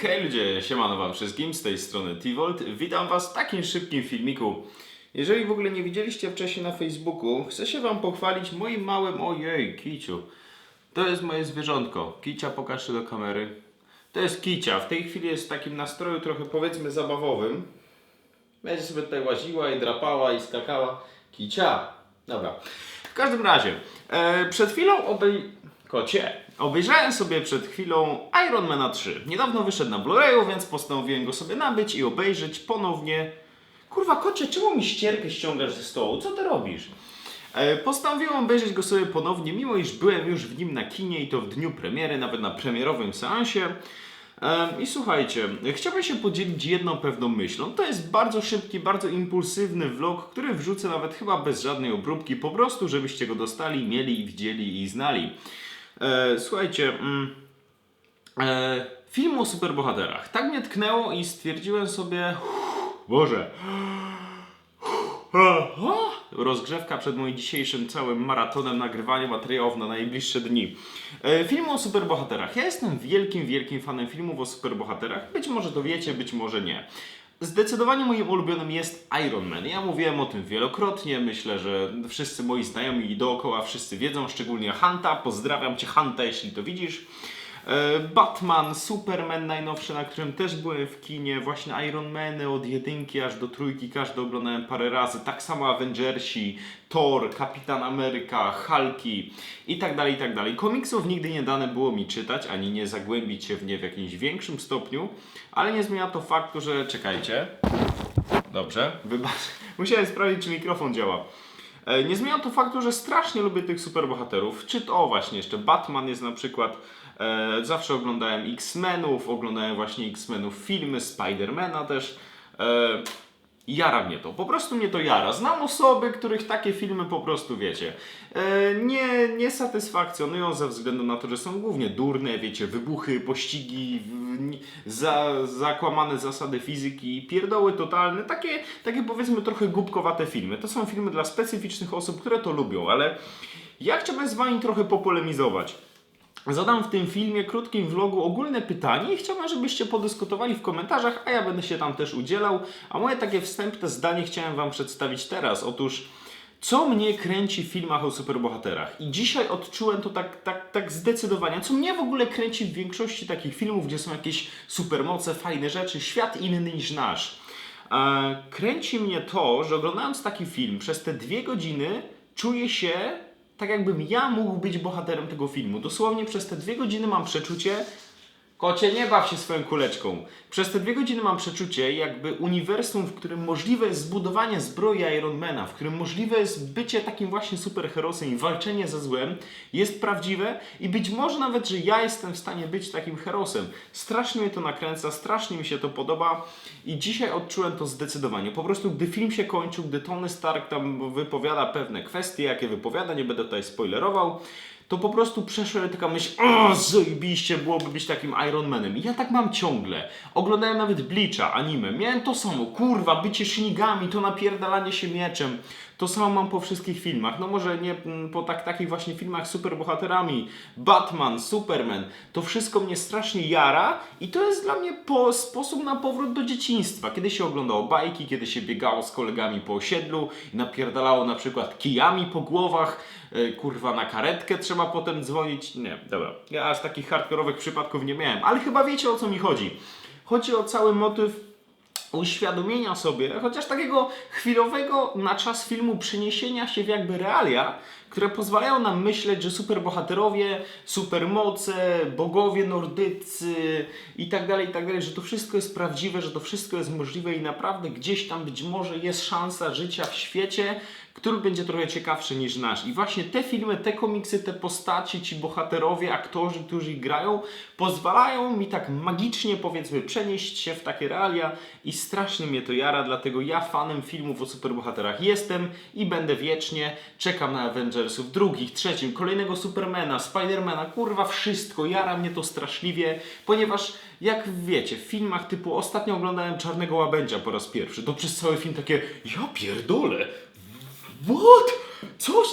Hej ludzie, siemano wam wszystkim, z tej strony T-Volt. Witam was w takim szybkim filmiku. Jeżeli w ogóle nie widzieliście wcześniej na Facebooku, chcę się wam pochwalić moim małym, ojej, kiciu. To jest moje zwierzątko. Kicia, pokaż się do kamery. To jest kicia. W tej chwili jest w takim nastroju trochę powiedzmy zabawowym. Będzie sobie tutaj łaziła i drapała i skakała. Kicia. Dobra. W każdym razie, e, przed chwilą obej... Kocie. Obejrzałem sobie przed chwilą Iron Mana 3. Niedawno wyszedł na Blu-rayu, więc postanowiłem go sobie nabyć i obejrzeć ponownie. Kurwa, kocie, czemu mi ścierkę ściągasz ze stołu? Co ty robisz? E, Postanowiłem obejrzeć go sobie ponownie, mimo iż byłem już w nim na kinie i to w dniu premiery, nawet na premierowym seansie. Em, I słuchajcie, chciałbym się podzielić jedną pewną myślą. To jest bardzo szybki, bardzo impulsywny vlog, który wrzucę nawet chyba bez żadnej obróbki, po prostu żebyście go dostali, mieli, widzieli i znali. E, słuchajcie, mm, e, film o superbohaterach. Tak mnie tknęło i stwierdziłem sobie, Boże, rozgrzewka przed moim dzisiejszym całym maratonem nagrywania materiałów na najbliższe dni. E, Film o superbohaterach. Ja jestem wielkim, wielkim fanem filmów o superbohaterach. Być może to wiecie, być może nie. Zdecydowanie moim ulubionym jest Iron Man. Ja mówiłem o tym wielokrotnie. Myślę, że wszyscy moi znajomi dookoła wszyscy wiedzą, szczególnie Hanta. Pozdrawiam cię, Hanta, jeśli to widzisz. E, Batman, Superman najnowszy, na którym też byłem w kinie, właśnie Iron Many od jedynki aż do trójki, każdy oglądałem parę razy, tak samo Avengersi, Thor, Kapitan Ameryka, Hulki i tak dalej, i tak dalej. Komiksów nigdy nie dane było mi czytać, ani nie zagłębić się w nie w jakimś większym stopniu, ale nie zmienia to faktu, że czekajcie. Dobrze, wybacz. Musiałem sprawdzić, czy mikrofon działa. E, Nie zmienia to faktu, że strasznie lubię tych superbohaterów. Czy to właśnie jeszcze Batman jest na przykład. E, zawsze oglądałem X-Menów, oglądałem właśnie X-Menów filmy, Spidermana też. E, jara mnie to, po prostu mnie to jara. Znam osoby, których takie filmy po prostu wiecie. E, nie, nie satysfakcjonują ze względu na to, że są głównie durne, wiecie, wybuchy, pościgi, za, zakłamane zasady fizyki, pierdoły totalne, takie, takie powiedzmy trochę głupkowate filmy. To są filmy dla specyficznych osób, które to lubią, ale ja chciałbym z wami trochę popolemizować. Zadam w tym filmie, krótkim vlogu ogólne pytanie i chciałbym, żebyście podyskutowali w komentarzach, a ja będę się tam też udzielał. A moje takie wstępne zdanie chciałem Wam przedstawić teraz. Otóż, co mnie kręci w filmach o superbohaterach? I dzisiaj odczułem to tak, tak, tak zdecydowanie. Co mnie w ogóle kręci w większości takich filmów, gdzie są jakieś supermoce, fajne rzeczy, świat inny niż nasz. E, kręci mnie to, że oglądając taki film przez te dwie godziny czuję się tak jakbym ja mógł być bohaterem tego filmu. Dosłownie przez te dwie godziny mam przeczucie, Kocie, nie baw się swoją kuleczką. Przez te dwie godziny mam przeczucie, jakby uniwersum, w którym możliwe jest zbudowanie zbroi Ironmana, w którym możliwe jest bycie takim właśnie superherosem i walczenie ze złem, jest prawdziwe i być może nawet, że ja jestem w stanie być takim herosem. Strasznie mnie to nakręca, strasznie mi się to podoba i dzisiaj odczułem to zdecydowanie. Po prostu, gdy film się kończył, gdy Tony Stark tam wypowiada pewne kwestie, jakie wypowiada, nie będę tutaj spoilerował, to po prostu przeszła taka myśl, o, zajebiście byłoby być takim Iron Manem. I ja tak mam ciągle. Oglądałem nawet Bleacha, anime. Miałem to samo, kurwa, bycie shinigami, to napierdalanie się mieczem. To samo mam po wszystkich filmach. No może nie mm, po tak, takich właśnie filmach superbohaterami. Batman, Superman. To wszystko mnie strasznie jara i to jest dla mnie po, sposób na powrót do dzieciństwa. Kiedy się oglądało bajki, kiedy się biegało z kolegami po osiedlu i napierdalało na przykład kijami po głowach. E, kurwa, na karetkę trzeba potem dzwonić. Nie, dobra. Ja aż takich hardkorowych przypadków nie miałem, ale chyba wiecie o co mi chodzi. Chodzi o cały motyw uświadomienia sobie, chociaż takiego chwilowego na czas filmu przeniesienia się w jakby realia, które pozwalają nam myśleć, że superbohaterowie, supermoce, bogowie nordycy i tak dalej, i tak dalej, że to wszystko jest prawdziwe, że to wszystko jest możliwe i naprawdę gdzieś tam być może jest szansa życia w świecie, który będzie trochę ciekawszy niż nasz. I właśnie te filmy, te komiksy, te postaci, ci bohaterowie, aktorzy, którzy ich grają, pozwalają mi tak magicznie, powiedzmy, przenieść się w takie realia i strasznie mnie to jara, dlatego ja fanem filmów o superbohaterach jestem i będę wiecznie. Czekam na Avengersów, drugich, trzecim, kolejnego Supermana, Spidermana, kurwa wszystko, jara mnie to straszliwie, ponieważ jak wiecie, w filmach typu ostatnio oglądałem Czarnego Łabędzia po raz pierwszy, to przez cały film takie, ja pierdolę, What? Coś?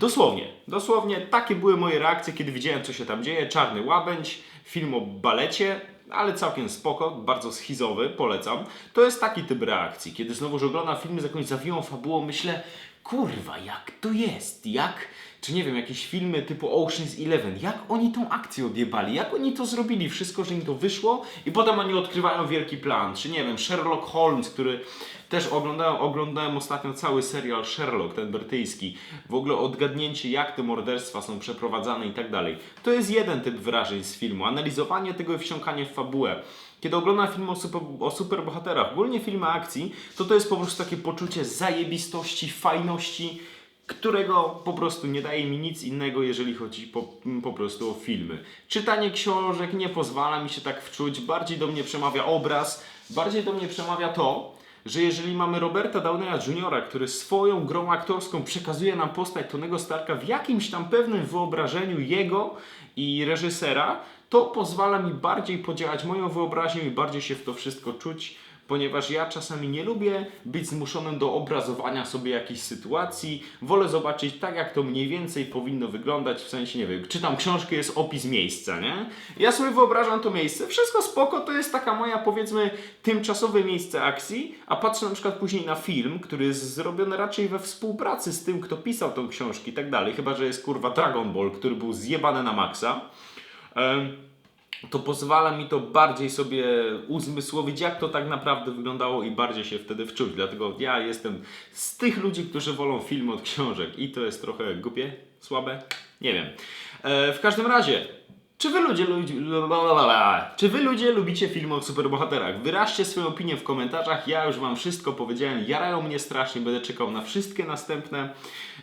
Dosłownie, dosłownie takie były moje reakcje, kiedy widziałem, co się tam dzieje. Czarny Łabędź, film o balecie. Ale całkiem spoko, bardzo schizowy, polecam. To jest taki typ reakcji, kiedy znowuż oglądam filmy z jakąś zawiłą fabułą, myślę, kurwa, jak to jest, jak, czy nie wiem, jakieś filmy typu Ocean's Eleven, jak oni tą akcję odjebali, jak oni to zrobili, wszystko, że im to wyszło i potem oni odkrywają wielki plan, czy nie wiem, Sherlock Holmes, który też oglądałem, oglądałem ostatnio cały serial Sherlock, ten brytyjski. W ogóle odgadnięcie, jak te morderstwa są przeprowadzane i tak dalej. To jest jeden typ wrażeń z filmu. Analizowanie tego i wsiąkanie w fabułę. Kiedy oglądam film o, super, o superbohaterach, ogólnie filmy akcji, to to jest po prostu takie poczucie zajebistości, fajności, którego po prostu nie daje mi nic innego, jeżeli chodzi po, po prostu o filmy. Czytanie książek nie pozwala mi się tak wczuć, bardziej do mnie przemawia obraz, bardziej do mnie przemawia to, że jeżeli mamy Roberta Downeya Jr., który swoją grą aktorską przekazuje nam postać Tonego Starka w jakimś tam pewnym wyobrażeniu jego i reżysera, to pozwala mi bardziej podziałać moją wyobraźnią i bardziej się w to wszystko czuć, ponieważ ja czasami nie lubię być zmuszonym do obrazowania sobie jakiejś sytuacji. Wolę zobaczyć tak, jak to mniej więcej powinno wyglądać, w sensie, nie wiem, czytam książkę, jest opis miejsca, nie? Ja sobie wyobrażam to miejsce, wszystko spoko, to jest taka moja, powiedzmy, tymczasowe miejsce akcji, a patrzę na przykład później na film, który jest zrobiony raczej we współpracy z tym, kto pisał tą książkę i tak dalej, chyba, że jest kurwa Dragon Ball, który był zjebany na maksa. Em, to pozwala mi to bardziej sobie uzmysłowić, jak to tak naprawdę wyglądało i bardziej się wtedy wczuć. Dlatego ja jestem z tych ludzi, którzy wolą filmy od książek i to jest trochę głupie, słabe, nie wiem. E, w każdym razie, czy wy ludzie, ludzi, czy wy ludzie lubicie filmy o superbohaterach? Wyraźcie swoją opinię w komentarzach, ja już wam wszystko powiedziałem, jarają mnie strasznie, będę czekał na wszystkie następne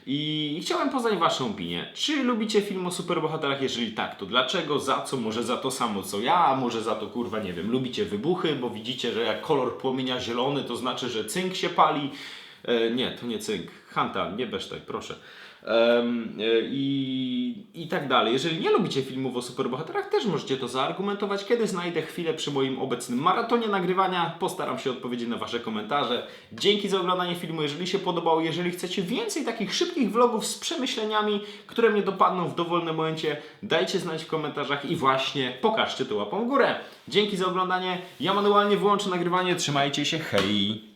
i, i chciałem poznać waszą opinię. Czy lubicie film o superbohaterach? Jeżeli tak, to dlaczego? Za co? Może za to samo co ja, a może za to kurwa, nie wiem, lubicie wybuchy, bo widzicie, że jak kolor płomienia zielony, to znaczy, że cynk się pali. E, nie, to nie cynk. Hanta, nie besztaj, proszę. E, i, I tak dalej. Jeżeli nie lubicie filmów o superbohaterach, też możecie to zaargumentować. Kiedy znajdę chwilę przy moim obecnym maratonie nagrywania, postaram się odpowiedzieć na Wasze komentarze. Dzięki za oglądanie filmu. Jeżeli się podobało, jeżeli chcecie więcej takich szybkich vlogów z przemyśleniami, które mnie dopadną w dowolnym momencie, dajcie znać w komentarzach i właśnie pokażcie to łapą w górę. Dzięki za oglądanie. Ja manualnie wyłączę nagrywanie. Trzymajcie się. Hej!